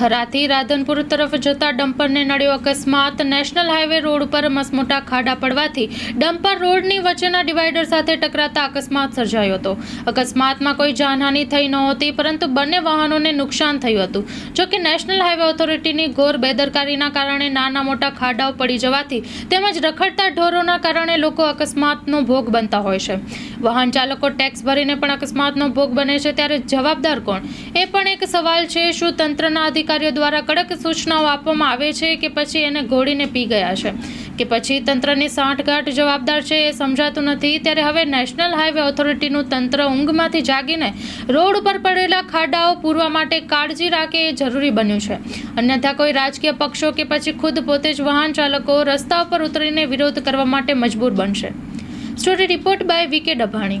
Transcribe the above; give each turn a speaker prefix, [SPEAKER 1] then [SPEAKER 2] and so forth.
[SPEAKER 1] થરાથી રાધનપુર તરફ જતા ડમ્પરને નડ્યો અકસ્માત. નેશનલ હાઈવે રોડ ઉપર મસમોટા ખાડા પડવાથી ડમ્પર રોડની વચ્ચેના ડિવાઈડર સાથે ટકરાતા અકસ્માત સર્જાયો હતો. અકસ્માતમાં કોઈ જાનહાનિ થઈ નહોતી, પરંતુ બંને વાહનોને નુકસાન થયું હતું. જોકે નેશનલ હાઈવે ઓથોરિટીની ઘોર બેદરકારીના કારણે નાના મોટા ખાડાઓ પડી જવાથી તેમજ રખડતા ઢોરોના કારણે લોકો અકસ્માતનો ભોગ બનતા હોય છે. વાહન ચાલકો ટેક્સ ભરીને પણ અકસ્માતનો ભોગ બને છે, ત્યારે જવાબદાર કોણ? એ પણ એક સવાલ છે, શું તંત્રના અધિકારીઓ દ્વારા કડક સૂચનાઓ આપવામાં આવે છે કે પછી એને ઘોડીને પી ગયા છે. કે પછી તંત્રની સાંઠગાંઠ જવાબદાર છે એ સમજાતું નથી. ત્યારે હવે નેશનલ હાઈવે ઓથોરિટીનું તંત્ર ઊંઘમાંથી જાગીને રોડ ઉપર પડેલા ખાડાઓ પૂરવા માટે કાળજી રાખે એ જરૂરી બન્યું છે. અન્યથા કોઈ રાજકીય પક્ષો કે પછી ખુદ પોતે જ વાહન ચાલકો રસ્તા ઉપર ઉતરીને વિરોધ કરવા માટે મજબૂર બનશે. Story report by VK Dabhani.